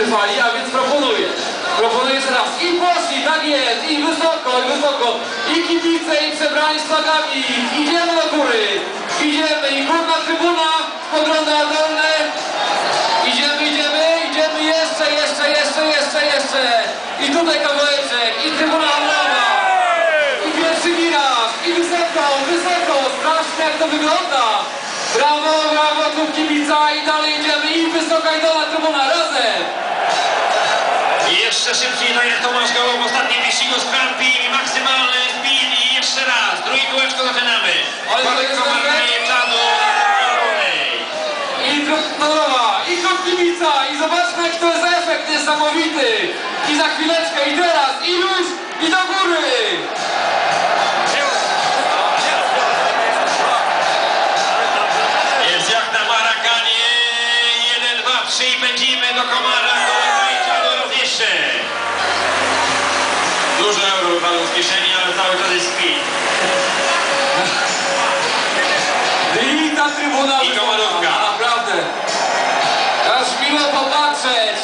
fali, a więc proponuję. Proponuję jeszcze raz. I poszli, tak jest, i wysoko, i wysoko. I kibice, i przebrani z flagami. Idziemy do góry. Idziemy, i górna trybuna spogląda na dolne. Idziemy, idziemy, idziemy jeszcze, jeszcze, jeszcze, jeszcze, jeszcze. I tutaj kawałeczek, i trybuna handlowa. I pierwszy wiraż, i wysoko, wysoko, strasznie jak to wygląda. Brawo, brawo, klub kibica i dalej idziemy i wysoka i dolna trybuna razem troszeczkę szybciej, no jak Tomasz Goło w ostatnim wyścigu z Krampi, maksymalny speed i jeszcze raz, drugie kółeczko zaczynamy. Olejko Martwiej Czadu, I Kotnorowa, i Kotliwica, i zobaczmy kto jest efekt niesamowity. I za chwileczkę, i teraz, i już, i do góry. Jest jak na Marakanie, 1, 2, 3 i będziemy do Komara. chwilę popatrzeć.